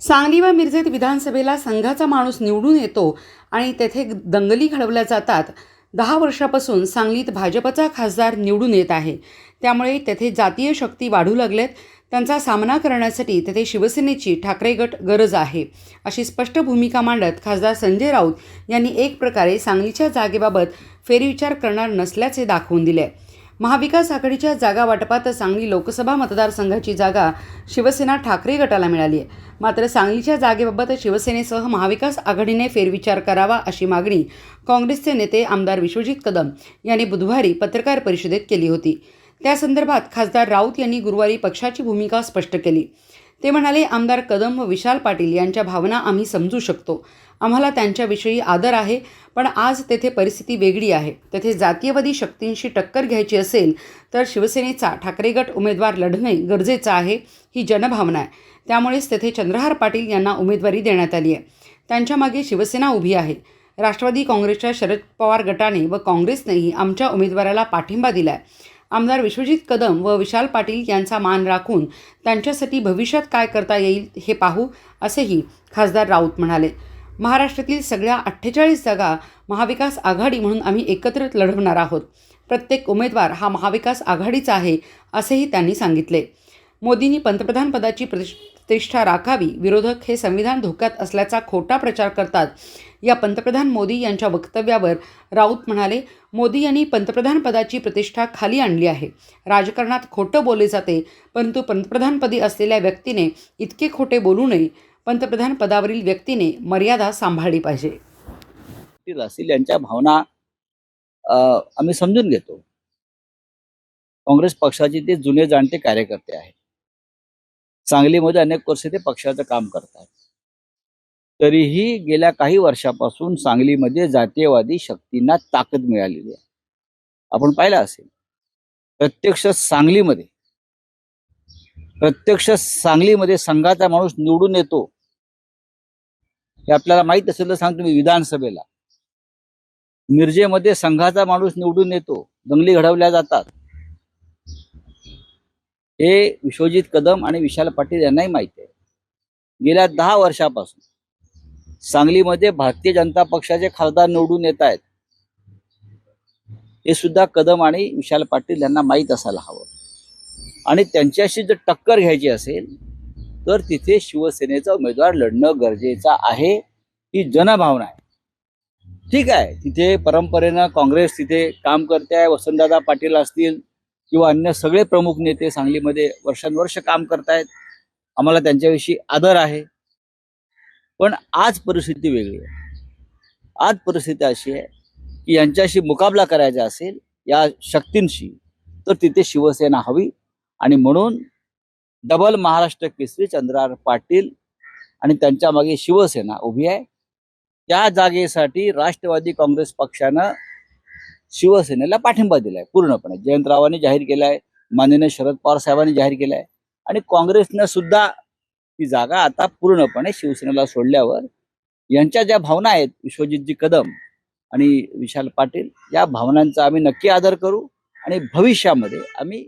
सांगली व मिरजेत विधानसभेला संघाचा माणूस निवडून येतो आणि तेथे दंगली घडवल्या जातात. दहा वर्षापासून सांगलीत भाजपचा खासदार निवडून येत आहे. त्यामुळे तेथे जातीय शक्ती वाढू लागल्यात त्यांचा सामना करण्यासाठी तेथे शिवसेनेची ठाकरे गट गरज आहे अशी स्पष्ट भूमिका मांडत खासदार संजय राऊत यांनी एक प्रकारे सांगलीच्या जागेबाबत फेरविचार करणार नसल्याचे दाखवून दिले. महाविकास आघाडीच्या जागा वाटपात सांगली लोकसभा मतदारसंघाची जागा शिवसेना ठाकरे गटाला मिळाली आहे. मात्र सांगलीच्या जागेबाबत शिवसेनेसह महाविकास आघाडीने फेरविचार करावा अशी मागणी काँग्रेसचे नेते आमदार विश्वजित कदम यांनी बुधवारी पत्रकार परिषदेत केली होती. त्या संदर्भात खासदार राऊत यांनी गुरुवारी पक्षाची भूमिका स्पष्ट केली. ते म्हणाले आमदार कदम व विशाल पाटील यांच्या भावना आम्ही समजू शकतो. आम्हाला त्यांच्याविषयी आदर आहे पण आज तेथे परिस्थिती वेगळी आहे. तेथे जातीयवादी शक्तींशी टक्कर घ्यायची असेल तर शिवसेनेचा ठाकरे गट उमेदवार लढणे गरजेचं आहे ही जनभावना आहे. त्यामुळेच तेथे चंद्रहार पाटील यांना उमेदवारी देण्यात आली आहे. त्यांच्यामागे शिवसेना उभी आहे. राष्ट्रवादी काँग्रेसच्या शरद पवार गटाने व काँग्रेसनेही आमच्या उमेदवाराला पाठिंबा दिला आहे आमदार विश्वजित कदम व विशाल पाटील यांचा मान राखून त्यांच्यासाठी भविष्यात काय करता येईल हे पाहू असेही खासदार राऊत म्हणाले. महाराष्ट्रातील सगळ्या अठ्ठेचाळीस जागा महाविकास आघाडी म्हणून आम्ही एकत्र लढवणार आहोत. प्रत्येक उमेदवार हा महाविकास आघाडीचा आहे असेही त्यांनी सांगितले. मोदींनी पंतप्रधानपदाची प्रतिष्ठा प्रतिष्ठा राखावी विरोधक हे संविधान धोक्यात असल्याचा खोटा प्रचार करतात. या पंतप्रधान मोदी यांच्या वक्तव्यावर राऊत म्हणाले मोदी यांनी पंतप्रधानपदाची प्रतिष्ठा खाली आणली आहे. राजकारणात खोटं बोलले जाते परंतु पंतप्रधानपदी असलेल्या व्यक्तीने इतके खोटे बोलू नये. पंतप्रधान पदावरील व्यक्तीने मर्यादा सांभाळली पाहिजे. असतील यांच्या भावना आम्ही समजून घेतो. काँग्रेस पक्षाचे ते जुने जाणते कार्यकर्ते आहेत. सांगलीमध्ये अनेक वर्ष ते पक्षाचं काम करतात. तरीही गेल्या काही वर्षापासून सांगलीमध्ये जातीयवादी शक्तींना ताकद मिळालेली आहे. आपण पाहिलं असेल प्रत्यक्ष सांगलीमध्ये प्रत्यक्ष सांगलीमध्ये संघाचा माणूस निवडून येतो हे आपल्याला माहीत असेल तर सांगतो मी विधानसभेला. मिरजेमध्ये संघाचा माणूस निवडून येतो दंगली घडवल्या जातात. हे विश्वजित कदम आणि विशाल पाटील यांनाही माहिती आहे. गेल्या दहा वर्षापासून सांगलीमध्ये भारतीय जनता पक्षाचे खासदार निवडून येत आहेत. हे सुद्धा कदम आणि विशाल पाटील यांना माहीत असायला हवं. आणि त्यांच्याशी जर टक्कर घ्यायची असेल तर तिथे शिवसेनेचा उमेदवार लढणं गरजेचं आहे ही जनभावना आहे. ठीक आहे तिथे परंपरेनं काँग्रेस तिथे काम करते आहे वसंतदादा पाटील असतील किंवा अन्य सगळे प्रमुख नेते सांगलीमध्ये वर्षानुवर्ष काम करतायत. आम्हाला त्यांच्याविषयी आदर आहे. पण आज परिस्थिती वेगळी आहे. आज परिस्थिती अशी आहे की यांच्याशी मुकाबला करायचा असेल या शक्तींशी तर तिथे शिवसेना हवी. आणि म्हणून डबल महाराष्ट्र केसरी चंद्रार पाटील आणि त्यांच्या मागे शिवसेना उभी आहे. त्या जागेसाठी राष्ट्रवादी काँग्रेस पक्षानं शिवसेनेला पाठिंबा दिलाय पूर्णपणे. जयंतरावांनी जाहीर केलाय माननीय शरद पवार साहेबांनी जाहीर केलाय आणि काँग्रेसनं सुद्धा ती जागा आता पूर्णपणे शिवसेनेला सोडल्यावर यांच्या ज्या भावना आहेत विश्वजितजी कदम आणि विशाल पाटील या भावनांचा आम्ही नक्की आदर करू आणि भविष्यामध्ये आम्ही